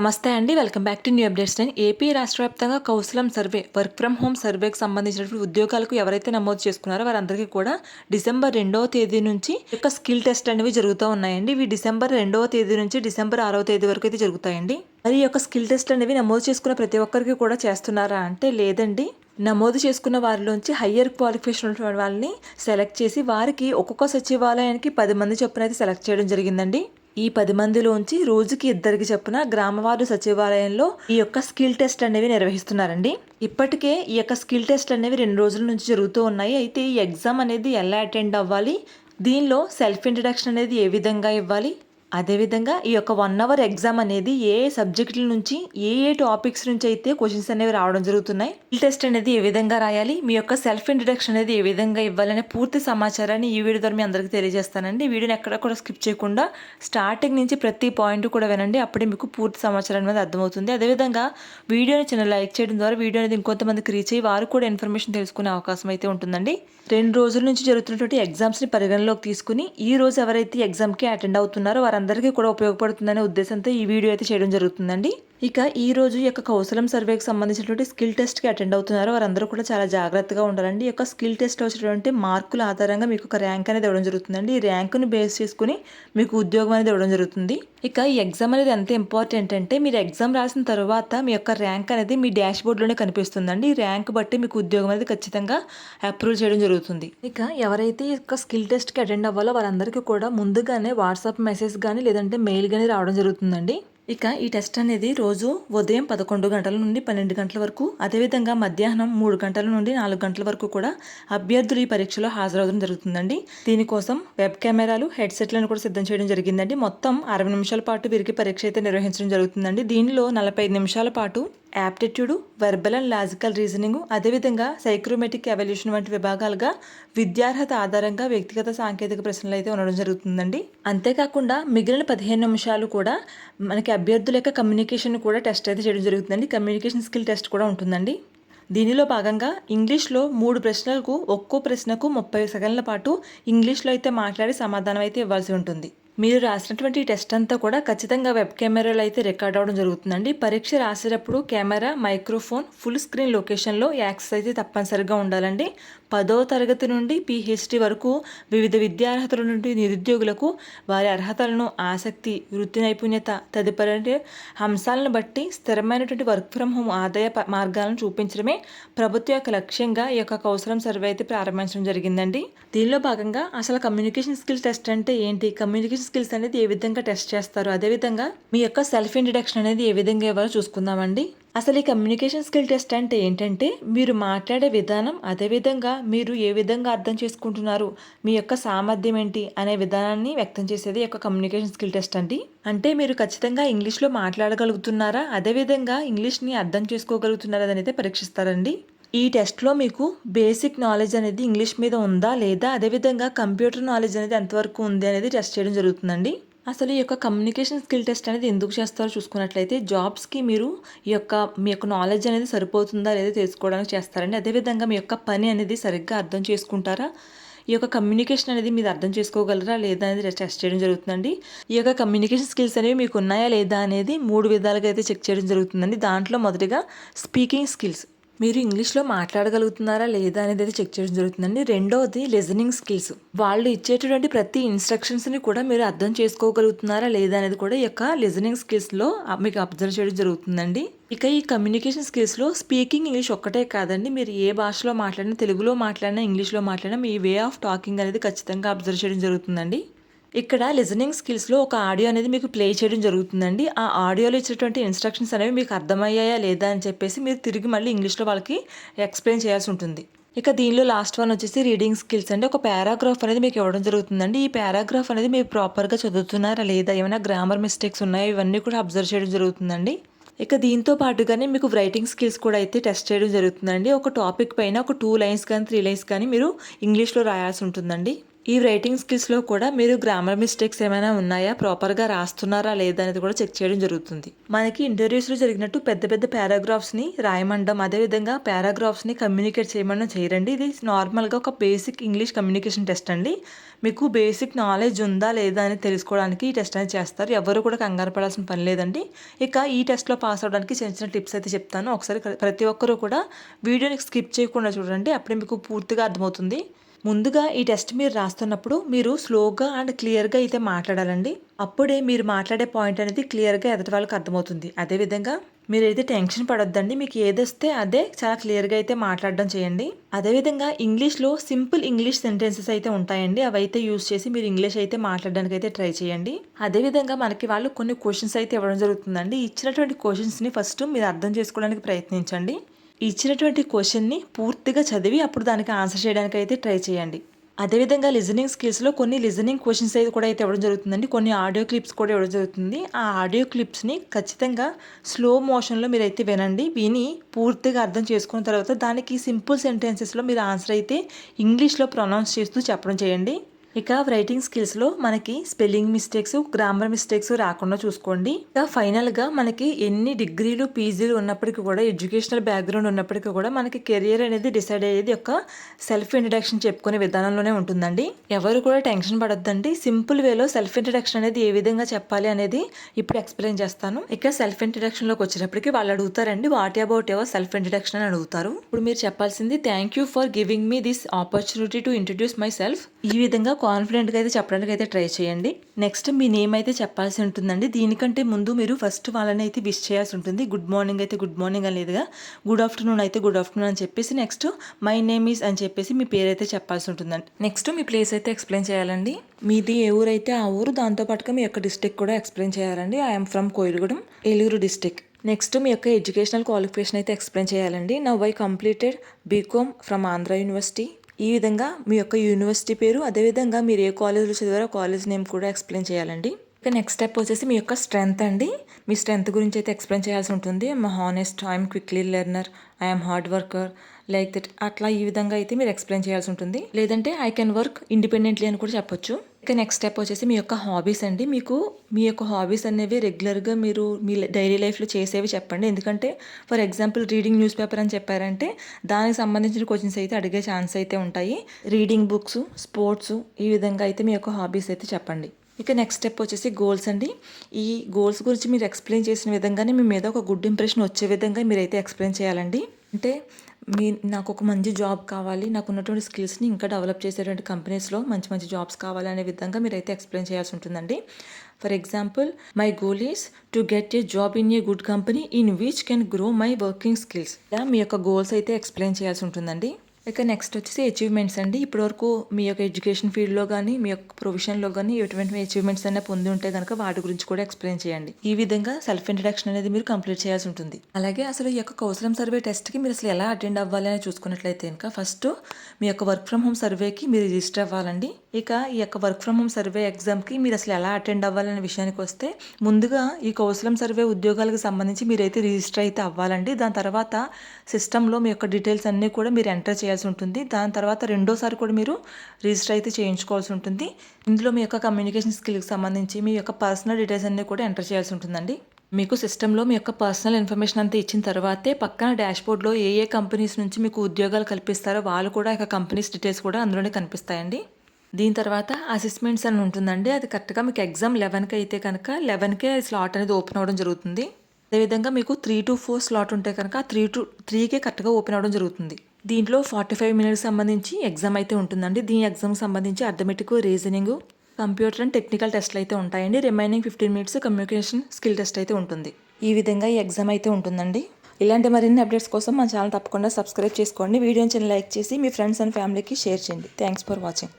నమస్తే అండి. Welcome back to new updates నేను ఏపీ రాష్ట్ర వ్యాప్తంగా Kaushalam survey work from home సర్వేకి సంబంధించినటువంటి ఉద్యోగాలకు ఎవరైతే నమోదు చేసుకున్నారో వారందరికీ కూడా డిసెంబర్ రెండవ తేదీ నుంచి యొక్క స్కిల్ టెస్ట్ అనేవి జరుగుతూ ఉన్నాయండి. ఇవి డిసెంబర్ రెండవ తేదీ నుంచి డిసెంబర్ ఆరవ తేదీ వరకు అయితే జరుగుతాయండి. మరి ఈ యొక్క స్కిల్ టెస్ట్ అనేవి నమోదు చేసుకున్న ప్రతి ఒక్కరికి కూడా చేస్తున్నారా అంటే లేదండి. నమోదు చేసుకున్న వారిలోంచి హయ్యర్ క్వాలిఫికేషన్ ఉన్నటువంటి వాళ్ళని సెలెక్ట్ చేసి వారికి ఒక్కొక్క సచివాలయానికి పది మంది చొప్పున అయితే సెలెక్ట్ చేయడం జరిగిందండి. ఈ పది మందిలోంచి రోజుకి ఇద్దరికి చొప్పున గ్రామవారు సచివాలయంలో ఈ యొక్క స్కిల్ టెస్ట్ అనేవి నిర్వహిస్తున్నారండి. ఇప్పటికే ఈ యొక్క స్కిల్ టెస్ట్ అనేవి రెండు రోజుల నుంచి జరుగుతూ ఉన్నాయి. అయితే ఈ ఎగ్జామ్ అనేది ఎలా అటెండ్ అవ్వాలి? దీనిలో సెల్ఫ్ ఇంట్రడక్షన్ అనేది ఏ విధంగా ఇవ్వాలి? అదేవిధంగా ఈ యొక్క వన్ అవర్ ఎగ్జామ్ అనేది ఏ సబ్జెక్టుల నుంచి ఏ ఏ టాపిక్స్ నుంచి అయితే క్వశ్చన్స్ అనేవి రావడం జరుగుతున్నాయి ఈ టెస్ట్ అనేది ఏ విధంగా రాయాలి మీ యొక్క సెల్ఫ్ ఇంట్రడక్షన్ అనేది ఏ విధంగా ఇవ్వాలనే పూర్తి సమాచారాన్ని ఈ వీడియో ద్వారా మీ అందరికీ తెలియజేస్తానండి. ఈ వీడియోని ఎక్కడ కూడా స్కిప్ చేయకుండా స్టార్టింగ్ నుంచి ప్రతి పాయింట్ కూడా వినండి అప్పుడే మీకు పూర్తి సమాచారం అనేది అర్థమవుతుంది. అదేవిధంగా వీడియోని చిన్న లైక్ చేయడం ద్వారా వీడియో అనేది ఇంకొంతమందికి రీచ్ అయ్యి వారు కూడా ఇన్ఫర్మేషన్ తెలుసుకునే అవకాశం అయితే ఉంటుందండి. రెండు రోజుల నుంచి జరుగుతున్నటువంటి ఎగ్జామ్స్ని పరిగణలోకి తీసుకుని ఈ రోజు ఎవరైతే ఎగ్జామ్కి అటెండ్ అవుతున్నారో అందరికీ కూడా ఉపయోగపడుతుందనే ఉద్దేశంతో ఈ వీడియో అయితే చేయడం జరుగుతుందండి. ఇక ఈ రోజు యొక్క కౌశలం సర్వేకి సంబంధించినటువంటి స్కిల్ టెస్ట్కి అటెండ్ అవుతున్నారు. వారందరూ కూడా చాలా జాగ్రత్తగా ఉండాలండి. ఈ యొక్క స్కిల్ టెస్ట్ వచ్చినటువంటి మార్కుల ఆధారంగా మీకు ఒక ర్యాంక్ అనేది ఇవ్వడం జరుగుతుందండి. ఈ ర్యాంకుని బేస్ చేసుకుని మీకు ఉద్యోగం అనేది ఇవ్వడం జరుగుతుంది. ఇక ఈ ఎగ్జామ్ అనేది ఎంత ఇంపార్టెంట్ అంటే మీరు ఎగ్జామ్ రాసిన తర్వాత మీ యొక్క ర్యాంక్ అనేది మీ డాష్ బోర్డ్లోనే కనిపిస్తుందండి. ఈ ర్యాంక్ బట్టి మీకు ఉద్యోగం అనేది ఖచ్చితంగా అప్రూవ్ చేయడం జరుగుతుంది. ఇక ఎవరైతే ఈ యొక్క స్కిల్ టెస్ట్కి అటెండ్ అవ్వాలో వారందరికీ కూడా ముందుగానే వాట్సాప్ మెసేజ్ కానీ లేదంటే మెయిల్ కానీ రావడం జరుగుతుందండి. ఇక ఈ టెస్ట్ అనేది రోజు ఉదయం పదకొండు గంటల నుండి పన్నెండు గంటల వరకు అదేవిధంగా మధ్యాహ్నం మూడు గంటల నుండి నాలుగు గంటల వరకు కూడా అభ్యర్థులు ఈ పరీక్షలో హాజరవడం జరుగుతుందండి. దీనికోసం వెబ్ కెమెరాలు హెడ్సెట్లను కూడా సిద్ధం చేయడం జరిగిందండి. మొత్తం అరవై నిమిషాల పాటు వీరికి పరీక్ష అయితే నిర్వహించడం జరుగుతుందండి. దీనిలో నలభై ఐదు నిమిషాల పాటు aptitude verbal and logical reasoning అదేవిధంగా సైక్రోమెటిక్ ఎవల్యూషన్ వంటి విభాగాలుగా విద్యార్హత ఆధారంగా వ్యక్తిగత సాంకేతిక ప్రశ్నలు అయితే ఉండడం జరుగుతుందండి. అంతేకాకుండా మిగిలిన పదిహేను నిమిషాలు కూడా మనకి అభ్యర్థుల యొక్క కమ్యూనికేషన్ కూడా టెస్ట్ అయితే చేయడం జరుగుతుందండి. కమ్యూనికేషన్ స్కిల్ టెస్ట్ కూడా ఉంటుందండి. దీనిలో భాగంగా ఇంగ్లీష్లో మూడు ప్రశ్నలకు ఒక్కో ప్రశ్నకు ముప్పై సెకండ్ల పాటు ఇంగ్లీష్లో అయితే మాట్లాడి సమాధానం అయితే ఇవ్వాల్సి ఉంటుంది. మీరు రాసినటువంటి టెస్ట్ అంతా కూడా ఖచ్చితంగా వెబ్ కెమెరాలో అయితే రికార్డ్ అవ్వడం జరుగుతుందండి. పరీక్ష రాసేటప్పుడు కెమెరా మైక్రోఫోన్ ఫుల్ స్క్రీన్ లొకేషన్లో యాక్సెస్ అయితే తప్పనిసరిగా ఉండాలండి. పదో తరగతి నుండి పిహెచ్డి వరకు వివిధ విద్యార్హతల నుండి నిరుద్యోగులకు వారి అర్హతలను ఆసక్తి వృత్తి నైపుణ్యత తదుపరి అంశాలను బట్టి స్థిరమైనటువంటి వర్క్ ఫ్రమ్ హోమ్ ఆదాయ మార్గాలను చూపించడమే ప్రభుత్వం యొక్క లక్ష్యంగా ఈ యొక్క కౌశలం సర్వే అయితే ప్రారంభించడం జరిగిందండి. దీనిలో భాగంగా అసలు కమ్యూనికేషన్ స్కిల్స్ టెస్ట్ అంటే ఏంటి? కమ్యూనికేషన్ స్కిల్స్ అనేది ఏ విధంగా టెస్ట్ చేస్తారు? అదేవిధంగా మీ యొక్క సెల్ఫ్ ఇంట్రడక్షన్ అనేది ఏ విధంగా ఇవ్వాలో చూసుకుందామండి. అసలు ఈ కమ్యూనికేషన్ స్కిల్ టెస్ట్ అంటే ఏంటంటే మీరు మాట్లాడే విధానం అదేవిధంగా మీరు ఏ విధంగా అర్థం చేసుకుంటున్నారు మీ యొక్క సామర్థ్యం ఏంటి అనే విధానాన్ని వ్యక్తం చేసేది యొక్క కమ్యూనికేషన్ స్కిల్ టెస్ట్ అండి. అంటే మీరు ఖచ్చితంగా ఇంగ్లీష్లో మాట్లాడగలుగుతున్నారా అదేవిధంగా ఇంగ్లీష్ని అర్థం చేసుకోగలుగుతున్నారా అనేది పరీక్షిస్తారండి. ఈ టెస్ట్లో మీకు బేసిక్ నాలెడ్జ్ అనేది ఇంగ్లీష్ మీద ఉందా లేదా అదేవిధంగా కంప్యూటర్ నాలెడ్జ్ అనేది ఎంతవరకు ఉంది అనేది టెస్ట్ చేయడం జరుగుతుందండి. అసలు ఈ యొక్క కమ్యూనికేషన్ స్కిల్ టెస్ట్ అనేది ఎందుకు చేస్తారో చూసుకున్నట్లయితే జాబ్స్కి మీరు ఈ యొక్క మీ యొక్క నాలెడ్జ్ అనేది సరిపోతుందా లేదా తెలుసుకోవడానికి చేస్తారండి. అదేవిధంగా మీ యొక్క పని అనేది సరిగ్గా అర్థం చేసుకుంటారా? ఈ యొక్క కమ్యూనికేషన్ అనేది మీరు అర్థం చేసుకోగలరా లేదా అనేది టెస్ట్ చేయడం జరుగుతుందండి. ఈ యొక్క కమ్యూనికేషన్ స్కిల్స్ అనేవి మీకు ఉన్నాయా లేదా అనేది మూడు విధాలుగా అయితే చెక్ చేయడం జరుగుతుందండి. దాంట్లో మొదటిగా స్పీకింగ్ స్కిల్స్ మీరు ఇంగ్లీష్లో మాట్లాడగలుగుతున్నారా లేదా అనేది అయితే చెక్ చేయడం జరుగుతుందండి. రెండవది లిజనింగ్ స్కిల్స్. వాళ్ళు ఇచ్చేటటువంటి ప్రతి ఇన్స్ట్రక్షన్స్ని కూడా మీరు అర్థం చేసుకోగలుగుతున్నారా లేదా అనేది కూడా ఈ యొక్క లిజనింగ్ స్కిల్స్లో మీకు అబ్జర్వ్ చేయడం జరుగుతుందండి. ఇక ఈ కమ్యూనికేషన్ స్కిల్స్లో స్పీకింగ్ ఇంగ్లీష్ ఒక్కటే కాదండి. మీరు ఏ భాషలో మాట్లాడినా తెలుగులో మాట్లాడినా ఇంగ్లీష్లో మాట్లాడినా మీ వే ఆఫ్ టాకింగ్ అనేది ఖచ్చితంగా అబ్జర్వ్ చేయడం జరుగుతుందండి. ఇక్కడ లిజనింగ్ స్కిల్స్లో ఒక ఆడియో అనేది మీకు ప్లే చేయడం జరుగుతుందండి. ఆ ఆడియోలో ఇచ్చినటువంటి ఇన్స్ట్రక్షన్స్ అనేవి మీకు అర్థమయ్యాయా లేదా అని చెప్పేసి మీరు తిరిగి మళ్ళీ ఇంగ్లీష్లో వాళ్ళకి ఎక్స్ప్లెయిన్ చేయాల్సి ఉంటుంది. ఇక దీనిలో లాస్ట్ వన్ వచ్చేసి రీడింగ్ స్కిల్స్ అండి. ఒక పారాగ్రాఫ్ అనేది మీకు ఇవ్వడం జరుగుతుందండి. ఈ పారాగ్రాఫ్ అనేది మీరు ప్రాపర్గా చదువుతున్నారా లేదా ఏమైనా గ్రామర్ మిస్టేక్స్ ఉన్నాయో ఇవన్నీ కూడా అబ్జర్వ్ చేయడం జరుగుతుందండి. ఇక దీంతో పాటుగానే మీకు రైటింగ్ స్కిల్స్ కూడా అయితే టెస్ట్ చేయడం జరుగుతుందండి. ఒక టాపిక్ పైన ఒక టూ లైన్స్ కానీ త్రీ లైన్స్ కానీ మీరు ఇంగ్లీష్లో రాయాల్సి ఉంటుందండి. ఈ రైటింగ్ స్కిల్స్లో కూడా మీరు గ్రామర్ మిస్టేక్స్ ఏమైనా ఉన్నాయా? ప్రాపర్గా రాస్తున్నారా లేదా అనేది కూడా చెక్ చేయడం జరుగుతుంది. మనకి ఇంటర్వ్యూస్లో జరిగినట్టు పెద్ద పెద్ద పారాగ్రాఫ్స్ని రాయమండం అదేవిధంగా పారాగ్రాఫ్స్ని కమ్యూనికేట్ చేయమని చేయరండి. ఇది నార్మల్గా ఒక బేసిక్ ఇంగ్లీష్ కమ్యూనికేషన్ టెస్ట్ అండి. మీకు బేసిక్ నాలెడ్జ్ ఉందా లేదా అని తెలుసుకోవడానికి ఈ టెస్ట్ అనేది చేస్తారు. ఎవరు కూడా కంగారు పడాల్సిన పని లేదండి. ఇక ఈ టెస్ట్లో పాస్ అవడానికి చిన్న చిన్న టిప్స్ అయితే చెప్తాను. ఒకసారి ప్రతి ఒక్కరూ కూడా వీడియోని స్కిప్ చేయకుండా చూడండి. అప్పుడే మీకు పూర్తిగా అర్థమవుతుంది. ముందుగా ఈ టెస్ట్ మీరు రాస్తున్నప్పుడు మీరు స్లోగా అండ్ క్లియర్గా అయితే మాట్లాడాలండి. అప్పుడే మీరు మాట్లాడే పాయింట్ అనేది క్లియర్గా ఎదుటి వాళ్ళకి అర్థమవుతుంది. అదేవిధంగా మీరు అయితే టెన్షన్ పడొద్దండి మీకు ఏదొస్తే అదే చాలా క్లియర్గా అయితే మాట్లాడడం చేయండి. అదేవిధంగా ఇంగ్లీష్లో సింపుల్ ఇంగ్లీష్ సెంటెన్సెస్ అయితే ఉంటాయండి. అవి అయితే యూస్ చేసి మీరు ఇంగ్లీష్ అయితే మాట్లాడడానికి అయితే ట్రై చేయండి. అదేవిధంగా మనకి వాళ్ళు కొన్ని క్వశ్చన్స్ అయితే ఇవ్వడం జరుగుతుందండి. ఇచ్చినటువంటి క్వశ్చన్స్ని ఫస్ట్ మీరు అర్థం చేసుకోవడానికి ప్రయత్నించండి. ఇచ్చినటువంటి క్వశ్చన్ని పూర్తిగా చదివి అప్పుడు దానికి ఆన్సర్ చేయడానికి అయితే ట్రై చేయండి. అదేవిధంగా లిజనింగ్ స్కిల్స్లో కొన్ని లిజనింగ్ క్వశ్చన్స్ అయితే కూడా అయితే ఇవ్వడం జరుగుతుందండి. కొన్ని ఆడియో క్లిప్స్ కూడా ఇవ్వడం జరుగుతుంది. ఆ ఆడియో క్లిప్స్ని ఖచ్చితంగా స్లో మోషన్లో మీరు అయితే వినండి. విని పూర్తిగా అర్థం చేసుకున్న తర్వాత దానికి సింపుల్ సెంటెన్సెస్లో మీరు ఆన్సర్ అయితే ఇంగ్లీష్లో ప్రొనౌన్స్ చేస్తూ చెప్పడం చేయండి. ఇక రైటింగ్ స్కిల్స్లో మనకి స్పెల్లింగ్ మిస్టేక్స్ గ్రామర్ మిస్టేక్స్ రాకుండా చూసుకోండి. ఇక ఫైనల్గా మనకి ఎన్ని డిగ్రీలు పీజీలు ఉన్నప్పటికీ కూడా ఎడ్యుకేషనల్ బ్యాక్గ్రౌండ్ ఉన్నప్పటికీ కూడా మనకి కెరియర్ అనేది డిసైడ్ అయ్యేది ఒక సెల్ఫ్ ఇంట్రడక్షన్ చెప్పుకునే విధానంలోనే ఉంటుందండి. ఎవరు కూడా టెన్షన్ పడొద్దండి. సింపుల్ వేలో సెల్ఫ్ ఇంట్రడక్షన్ అనేది ఏ విధంగా చెప్పాలి అనేది ఇప్పుడు ఎక్స్ప్లెయిన్ చేస్తాను. ఇక సెల్ఫ్ ఇంట్రడక్షన్లోకి వచ్చినప్పటికీ వాళ్ళు అడుగుతారండి what about your self introduction అని అడుగుతారు. ఇప్పుడు మీరు చెప్పాల్సింది thank you for giving me this opportunity to introduce myself ఈ విధంగా కాన్ఫిడెంట్గా అయితే చెప్పడానికి అయితే ట్రై చేయండి. నెక్స్ట్ మీ నేమ్ అయితే చెప్పాల్సి ఉంటుందండి. దీనికంటే ముందు మీరు ఫస్ట్ వాళ్ళని అయితే విష్ చేయాల్సి ఉంటుంది. గుడ్ మార్నింగ్ అయితే గుడ్ మార్నింగ్ అనేదిగా గుడ్ ఆఫ్టర్నూన్ అయితే గుడ్ ఆఫ్టర్నూన్ అని చెప్పేసి నెక్స్ట్ మై నేమ్ ఈస్ అని చెప్పేసి మీ పేరు అయితే చెప్పాల్సి ఉంటుందండి. నెక్స్ట్ మీ ప్లేస్ అయితే ఎక్స్ప్లెయిన్ చేయాలండి. మీది ఏ ఊరైతే ఆ ఊరు దాంతోపాటుగా మీ యొక్క డిస్టిక్ కూడా ఎక్స్ప్లెయిన్ చేయాలండి. I'm from Koyilagudem Eluru district next మీ యొక్క ఎడ్యుకేషనల్ క్వాలిఫికేషన్ అయితే ఎక్స్ప్లెయిన్ చేయాలండి. Now I completed BCom from Andhra university ఈ విధంగా మీ యొక్క యూనివర్సిటీ పేరు అదేవిధంగా మీరు ఏ కాలేజ్లో చదివారో కాలేజ్ నేమ్ కూడా ఎక్స్ప్లెయిన్ చేయాలండి. ఇక నెక్స్ట్ స్టెప్ వచ్చేసి మీ యొక్క స్ట్రెంగ్త్ అండి. మీ స్ట్రెంగ్త్ గురించి అయితే ఎక్స్ప్లెయిన్ చేయాల్సి ఉంటుంది. I'm honest I'm quickly learner I'm hard worker like that అట్లా ఈ విధంగా అయితే మీరు ఎక్స్ప్లెయిన్ చేయాల్సి ఉంటుంది. లేదంటే ఐ కెన్ వర్క్ ఇండిపెండెంట్లీ అని కూడా చెప్పొచ్చు. ఇక నెక్స్ట్ స్టెప్ వచ్చేసి మీ యొక్క హాబీస్ అండి. మీకు మీ యొక్క హాబీస్ అనేవి రెగ్యులర్గా మీరు మీ డైలీ లైఫ్లో చేసేవి చెప్పండి. ఎందుకంటే for example reading newspaper అని చెప్పారంటే దానికి సంబంధించిన క్వశ్చన్స్ అయితే అడిగే ఛాన్స్ అయితే ఉంటాయి. రీడింగ్ బుక్స్ స్పోర్ట్స్ ఈ విధంగా అయితే మీ యొక్క హాబీస్ అయితే చెప్పండి. ఇక నెక్స్ట్ స్టెప్ వచ్చేసి గోల్స్ అండి. ఈ గోల్స్ గురించి మీరు ఎక్స్ప్లెయిన్ చేసిన విధంగానే మీ మీద ఒక గుడ్ ఇంప్రెషన్ వచ్చే విధంగా మీరైతే ఎక్స్ప్లెయిన్ చేయాలండి. అంటే మీ నాకు ఒక మంచి జాబ్ కావాలి నాకు ఉన్నటువంటి స్కిల్స్ని ఇంకా డెవలప్ చేసేటువంటి కంపెనీస్లో మంచి మంచి జాబ్స్ కావాలి అనే విధంగా మీరైతే ఎక్స్ప్లెయిన్ చేయాల్సి ఉంటుందండి. For example my goal is to get a job in a good company in which can grow my working skills. మీ యొక్క గోల్స్ అయితే ఎక్స్ప్లెయిన్ చేయాల్సి ఉంటుందండి. ఇక నెక్స్ట్ వచ్చేసి అచీవ్మెంట్స్ అండి. ఇప్పటివరకు మీ యొక్క ఎడ్యుకేషన్ ఫీల్డ్లో కానీ మీ యొక్క ప్రొఫెషన్లో కానీ ఎటువంటి అచీవ్మెంట్స్ అయినా పొంది ఉంటే కనుక వాటి గురించి కూడా ఎక్స్ప్లెయిన్ చేయండి. ఈ విధంగా సెల్ఫ్ ఇంట్రడక్షన్ అనేది మీరు కంప్లీట్ చేయాల్సి ఉంటుంది. అలాగే అసలు ఈ యొక్క కౌశలం సర్వే టెస్ట్కి మీరు అసలు ఎలా అటెండ్ అవ్వాలి అని చూసుకున్నట్లయితే కనుక ఫస్ట్ మీ యొక్క వర్క్ ఫ్రమ్ హోమ్ సర్వేకి మీరు రిజిస్టర్ అవ్వాలండి. ఇక ఈ యొక్క వర్క్ ఫ్రమ్ హోమ్ సర్వే ఎగ్జామ్కి మీరు అసలు ఎలా అటెండ్ అవ్వాలనే విషయానికి వస్తే ముందుగా ఈ కౌశలం సర్వే ఉద్యోగాలకు సంబంధించి మీరైతే రిజిస్టర్ అయితే అవ్వాలండి. దాని తర్వాత సిస్టంలో మీ యొక్క డీటెయిల్స్ అన్నీ కూడా మీరు ఎంటర్ చేయాల్సి ఉంటుంది. దాని తర్వాత రెండోసారి కూడా మీరు రిజిస్టర్ అయితే చేయించుకోవాల్సి ఉంటుంది. ఇందులో మీ యొక్క కమ్యూనికేషన్ స్కిల్కి సంబంధించి మీ యొక్క పర్సనల్ డీటెయిల్స్ అన్నీ కూడా ఎంటర్ చేయాల్సి ఉంటుందండి. మీకు సిస్టంలో మీ యొక్క పర్సనల్ ఇన్ఫర్మేషన్ అంతా ఇచ్చిన తర్వాతే పక్కన డాష్బోర్డ్లో ఏ ఏ కంపెనీస్ నుంచి మీకు ఉద్యోగాలు కల్పిస్తారో వాళ్ళు కూడా యొక్క కంపెనీస్ డీటెయిల్స్ కూడా అందులోనే కనిపిస్తాయండి. దీని తర్వాత అసెస్మెంట్స్ అని ఉంటుందండి. అది కరెక్ట్గా మీకు ఎగ్జామ్ లెవెన్కి అయితే కనుక లెవెన్కే స్లాట్ అనేది ఓపెన్ అవ్వడం జరుగుతుంది. అదేవిధంగా మీకు త్రీ టు ఫోర్ స్లాట్ ఉంటే కనుక త్రీ టు త్రీకే కరెక్ట్గా ఓపెన్ అవ్వడం జరుగుతుంది. దీంట్లో ఫార్టీ ఫైవ్ మినిట్స్ సంబంధించి ఎగ్జామ్ అయితే ఉంటుందండి. దీని ఎగ్జామ్ సంబంధించి arithmetic reasoning computer and technical టెస్ట్లు అయితే ఉంటాయండి. Remaining fifteen minutes communication skill test అయితే ఉంటుంది. ఈ విధంగా ఈ ఎగ్జామ్ అయితే ఉంటుందండి. ఇలాంటి మరిన్ని అప్డేట్స్ కోసం మా ఛానల్ తప్పకుండా సబ్స్క్రైబ్ చేసుకోండి. వీడియోని చిన్న లైక్ చేసి మీ ఫ్రెండ్స్ అండ్ ఫ్యామిలీకి షేర్ చేయండి. Thanks for watching